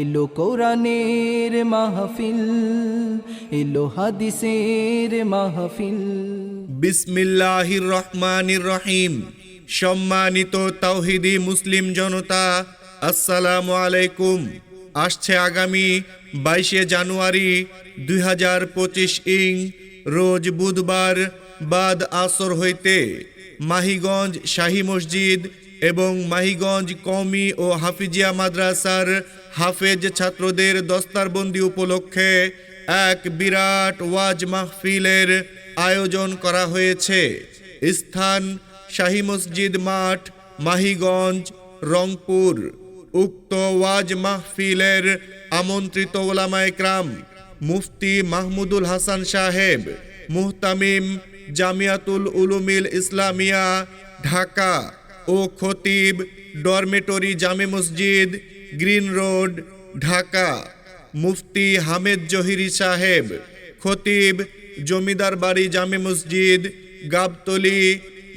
এলো কোরআনের মাহফিল, এলো হাদিসের মাহফিল। বিসমিল্লাহির রহমানির রহিম। সম্মানিত তাওহিদি মুসলিম জনতা, আসসালামু আলাইকুম। আসছে আগামী বাইশে জানুয়ারি দুই হাজার পঁচিশ ইং, রোজ বুধবার বাদ আসর হইতে মাহিগঞ্জ শাহী মসজিদ এবং মাহিগঞ্জ কওমি ও হাফিজিয়া মাদ্রাসার হাফেজ ছাত্রদের দস্তারবন্দি উপলক্ষে এক বিরাট ওয়াজ মাহফিলের আয়োজন করা হয়েছে। স্থান শাহী মসজিদ মাঠ, মাহিগঞ্জ, রংপুর। উক্ত ওয়াজ মাহফিলের আমন্ত্রিত ওলামায়ে ক্রাম মুফতি মাহমুদুল হাসান সাহেব, মুহতামিম জামিয়াতুল উলুমিল ইসলামিয়া, ঢাকা। ও খতিব ডরমেটরি জামে মসজিদ, গ্রিন রোড, ঢাকা। মুফতি হামেদ জহিরি সাহেব, খতিব জমিদার বাড়ি জামে মসজিদ, গাবতলি,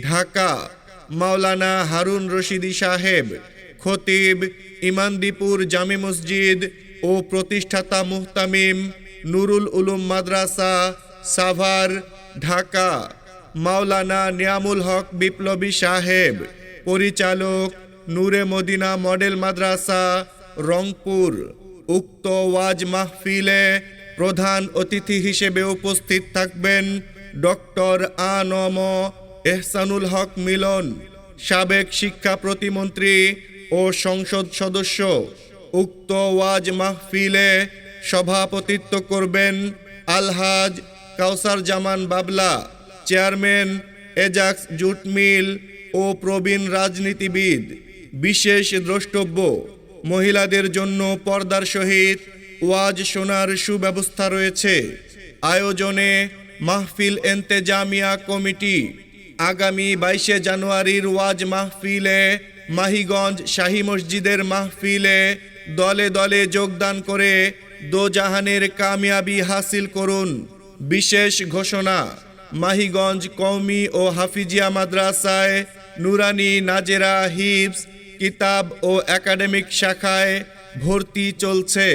ঢাকা। মাওলানা হারুন রশিদি সাহেব, খতিব ইমানদীপুর জামে মসজিদ ও প্রতিষ্ঠাতা মুহতামিম নুরুল উলুম মাদ্রাসা, সাভার, ঢাকা। মাওলানা নিয়ামুল হক বিপ্লবী সাহেব পরিচালক নূরে মদিনা মডেল মাদ্রাসা, রংপুর। উক্ত ওয়াজ মাহফিলে প্রধান অতিথি হিসেবে উপস্থিত থাকবেন ডক্টর আনম এহসানুল হক মিলন, সাবেক শিক্ষা প্রতিমন্ত্রী ও সংসদ সদস্য। উক্ত ওয়াজ মাহফিলে সভাপতিত্ব করবেন আলহাজ Kausar Zaman Babla, chairman Ajax jute mill ও প্রবীণ রাজনীতিবিদ, বিশেষ দ্রষ্টব্য, মহিলাদের জন্য পর্দার সহিত ওয়াজ শোনার সুব্যবস্থা রয়েছে। আয়োজনে মাহফিল এন্তেজামিয়া কমিটি, আগামী বাইশে জানুয়ারির ওয়াজ মাহফিলে মাহিগঞ্জ শাহী মসজিদের মাহফিলে দলে দলে যোগদান করে দোজাহানের কামিয়াবি হাসিল করুন। বিশেষ ঘোষণা, মাহিগঞ্জ কওমি ও হাফিজিয়া মাদ্রাসায় নুরানি নাজেরা হিপস কিতাব ও একাডেমিক শাখায় ভর্তি চলছে।